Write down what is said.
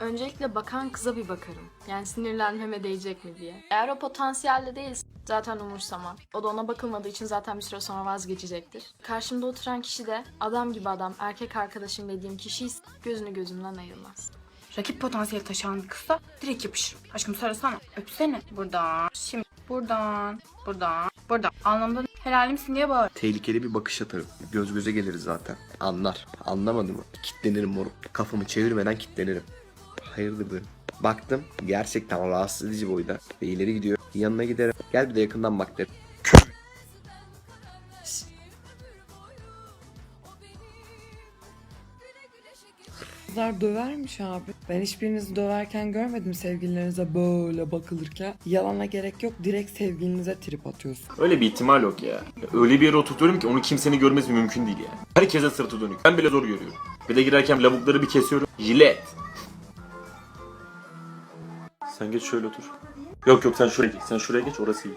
Öncelikle bakan kıza bir bakarım. Yani sinirlenmeme değecek mi diye. Eğer o potansiyelde değilse zaten umursamam. O da ona bakılmadığı için zaten bir süre sonra vazgeçecektir. Karşımda oturan kişi de adam gibi adam, erkek arkadaşım dediğim kişi ise gözünü gözümden ayırmaz. Rakip potansiyeli taşıyan bir kızsa direkt yapışırım. Aşkım sarılsana. Öpsene. Buradan. Şimdi buradan. Buradan. Buradan. Anlamda helalimsin diye bağır. Tehlikeli bir bakış atarım. Göz göze geliriz zaten. Anlar. Anlamadı mı? Kitlenirim moruk. Kafamı çevirmeden kitlenirim. Hayırdır derim. Baktım gerçekten rahatsız edici boyda. Ve ileri gidiyor. Yanına giderim. Gel bir de yakından bak derim. Kızlar dövermiş abi. Ben hiçbirinizi döverken görmedim sevgililerinize böyle bakılırken. Yalana gerek yok direkt sevgilinize trip atıyorsun. Öyle bir ihtimal yok ya. Öyle bir yere oturtuyorum ki onu kimsenin görmesi mümkün değil yani. Herkese sırtı dönük. Ben bile zor görüyorum. Bir de girerken lavukları bir kesiyorum. Jilet. Sen geç şöyle otur. Yok yok sen şuraya geç. Sen şuraya geç orası iyi.